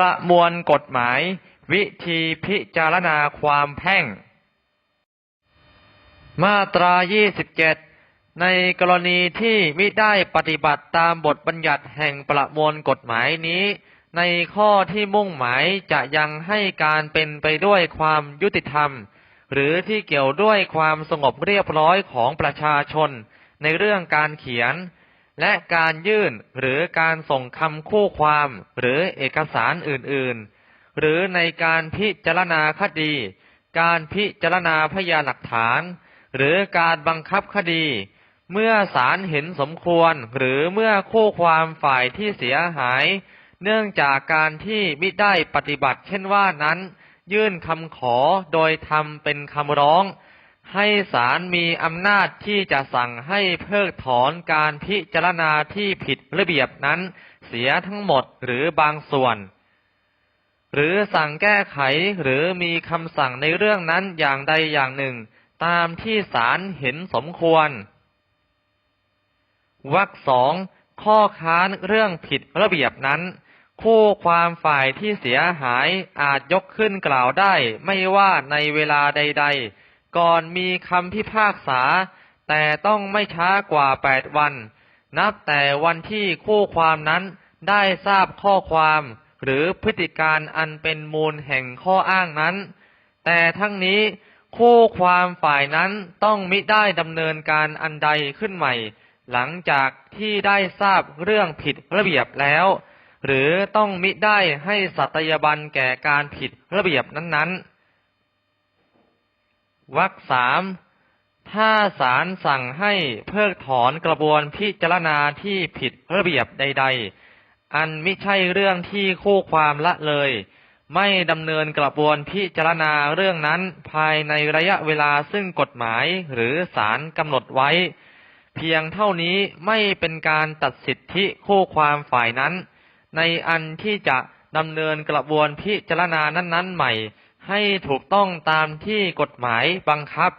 ประมวลกฎหมาย วิธีพิจารณาความแพ่ง มาตรา 27 ในกรณีที่มิได้ปฏิบัติตามบทบัญญัติแห่งประมวลกฎหมายนี้ ในข้อที่มุ่งหมายจะยังให้การเป็นไปด้วยความยุติธรรม หรือที่เกี่ยวด้วยความสงบเรียบร้อยของประชาชน ในเรื่องการเขียน และการยื่นหรือการส่งคำคู่ความหรือเอกสารอื่น ๆ หรือในการพิจารณาคดี การพิจารณาพยานหลักฐาน หรือการบังคับคดี เมื่อศาลเห็นสมควรหรือเมื่อคู่ความฝ่ายที่เสียหาย เนื่องจากการที่มิได้ปฏิบัติเช่นว่านั้น ยื่นคำขอโดยทำเป็นคำร้อง ให้ศาลมีอำนาจที่จะสั่งให้เพิกถอนการพิจารณาที่ผิดระเบียบนั้นเสียทั้งหมดหรือบางส่วน หรือสั่งแก้ไขหรือมีคำสั่งในเรื่องนั้นอย่างใดอย่างหนึ่ง ตามที่ศาลเห็นสมควรวรรคสองข้อค้านเรื่องผิดระเบียบนั้น คู่ความฝ่ายที่เสียหายอาจยกขึ้นกล่าวได้ ไม่ว่าในเวลาใด ๆ ก่อนมีคำพิพากษา แต่ต้องไม่ช้ากว่าแปดวัน นับแต่วันที่คู่ความนั้นได้ทราบข้อความ หรือพฤติการอันเป็นมูลแห่งข้ออ้างนั้น แต่ทั้งนี้คู่ความฝ่ายนั้นต้องมิได้ดำเนินการอันใดขึ้นใหม่ หลังจากที่ได้ทราบเรื่องผิดระเบียบแล้ว หรือต้องมิได้ให้สัตยาบันแก่การผิดระเบียบนั้นๆ วรรคสามถ้าศาลสั่งให้เพิกถอนกระบวนพิจารณาที่ผิดระเบียบใด ๆ อันไมิใช่เรื่องที่คู่ความละเลย ไม่ดำเนินกระบวนพิจารณาเรื่องนั้นภายในระยะเวลาซึ่งกฎหมายหรือศาลกำหนดไว้ เพียงเท่านี้ไม่เป็นการตัดสิทธิคู่ความฝ่ายนั้น ในอันที่จะดำเนินกระบวนพิจารณานั้นๆใหม่ ให้ถูกต้องตามที่กฎหมายบังคับ